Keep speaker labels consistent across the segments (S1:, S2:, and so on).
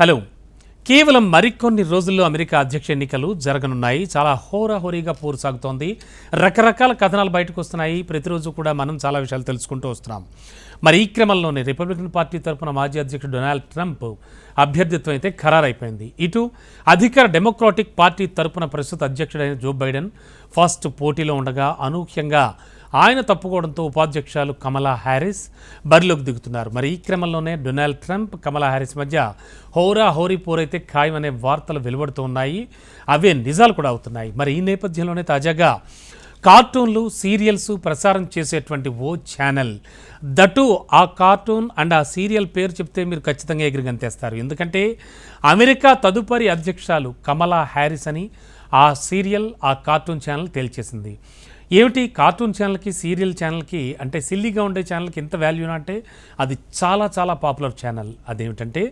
S1: Hello. కేవలం మరికొన్ని రోజుల్లో అమెరికా అధ్యక్ష ఎన్నికలు జరగనున్నాయి. చాలా హోరాహోరీగా పోరు సాగుతోంది రకరకాల కథనాలు బయటకు వస్తున్నాయి. ప్రతిరోజు కూడా మనం చాలా విషయాలు తెలుసుకుంటూ వస్తున్నాం. మరి ఈ క్రమంలోనే రిపబ్లికన్ పార్టీ తరఫున మాజీ అధ్యక్షుడు డొనాల్డ్ ట్రంప్ అభ్యర్థిత్వం అయితే ఖరారైపోయింది. ఇటు అధికార డెమోక్రాటిక్ పార్టీ తరఫున ప్రస్తుత అధ్యక్షుడైన జో బైడెన్ ఫస్ట్ పోటీలో ఉండగా అనూహ్యంగా ఆయన తప్పుకోవడంతో ఉపాధ్యక్షులు కమలా హ్యారిస్ బరిలోకి దిగుతున్నారు. మరి ఈ క్రమంలోనే డొనాల్డ్ ట్రంప్ కమలా హ్యారిస్ మధ్య హోరా హోరీ పోరైతే ఖాయమనే వార్తలు వెలువడుతూ ఉన్నాయి. అవే నిజాలు కూడా అవుతున్నాయి. మరి ఈ నేపథ్యంలోనే తాజాగా కార్టూన్లు సీరియల్స్ ప్రసారం చేసేటువంటి ఓ ఛానల్. దటు ఆ కార్టూన్ అండ్ ఆ సీరియల్ పేరు చెప్తే మీరు ఖచ్చితంగా ఎగిరిగంతేస్తారు. ఎందుకంటే అమెరికా తదుపరి అధ్యక్షురాలు కమలా హ్యారిస్ అని ఆ సీరియల్ ఆ కార్టూన్ ఛానల్ తేల్చేసింది. ఏమిటి? కార్టూన్ ఛానల్కి సీరియల్ ఛానల్కి అంటే సిల్లీగా ఉండే ఛానల్కి ఎంత వాల్యూనా అంటే అది చాలా చాలా పాపులర్ ఛానల్. అదేమిటంటే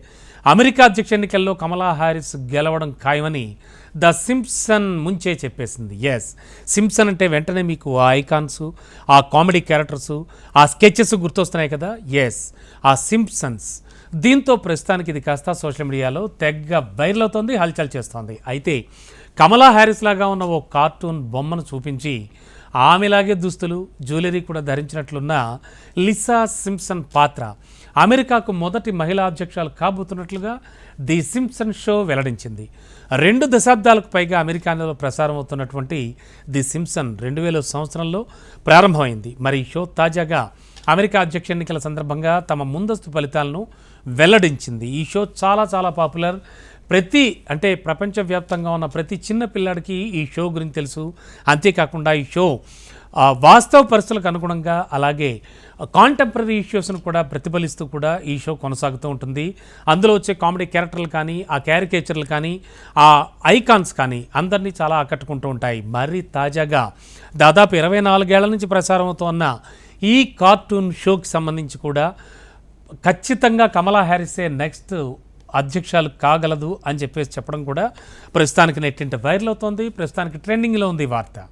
S1: అమెరికా అధ్యక్ష ఎన్నికల్లో కమలా హారిస్ గెలవడం ఖాయమని ద సింప్సన్ ముంచే చెప్పేసింది. ఎస్ సింప్సన్ అంటే వెంటనే మీకు ఆ ఐకాన్స్ ఆ కామెడీ క్యారెక్టర్స్ ఆ స్కెచెస్ గుర్తొస్తున్నాయి కదా? ఎస్ ఆ సింప్సన్స్. దీంతో ప్రస్తుతానికి ఇది కాస్త సోషల్ మీడియాలో తెగ్గ వైరల్ అవుతోంది హల్చల్ చేస్తోంది. అయితే కమలా హ్యారిస్ లాగా ఉన్న ఓ కార్టూన్ బొమ్మను చూపించి ఆమెలాగే దుస్తులు జ్యువెలరీ కూడా ధరించినట్లున్న లిసా సింప్సన్ పాత్ర అమెరికాకు మొదటి మహిళా అధ్యక్షులు కాబోతున్నట్లుగా ది సింప్సన్ షో వెల్లడించింది. రెండు దశాబ్దాలకు పైగా అమెరికాలో ప్రసారం అవుతున్నటువంటి ది సింప్సన్ రెండు వేల సంవత్సరంలో ప్రారంభమైంది. మరి ఈ షో తాజాగా అమెరికా అధ్యక్ష ఎన్నికల సందర్భంగా తమ ముందస్తు ఫలితాలను వెల్లడించింది. ఈ షో చాలా చాలా పాపులర్ ప్రతి అంటే ప్రపంచవ్యాప్తంగా ఉన్న ప్రతి చిన్న పిల్లాడికి ఈ షో గురించి తెలుసు. అంతేకాకుండా ఈ షో వాస్తవ పరిస్థితులకు అనుగుణంగా అలాగే కాంటెంపరీ ఇష్యూస్ను కూడా ప్రతిఫలిస్తూ కూడా ఈ షో కొనసాగుతూ ఉంటుంది. అందులో వచ్చే కామెడీ క్యారెక్టర్లు కానీ ఆ క్యారికేచర్లు కానీ ఆ ఐకాన్స్ కానీ అందరినీ చాలా ఆకట్టుకుంటూ ఉంటాయి. మరి తాజాగా దాదాపు ఇరవై నాలుగేళ్ళ నుంచి ప్రసారం అవుతున్న ఈ కార్టూన్ షోకి సంబంధించి కూడా ఖచ్చితంగా కమలా హ్యారిసే నెక్స్ట్ అధ్యక్షాలు కాగలదు అని చెప్పేసి చెప్పడం కూడా ప్రస్తుతానికి నెట్టింట వైరల్ అవుతోంది. ప్రస్తుతానికి ట్రెండింగ్లో ఉంది వార్త.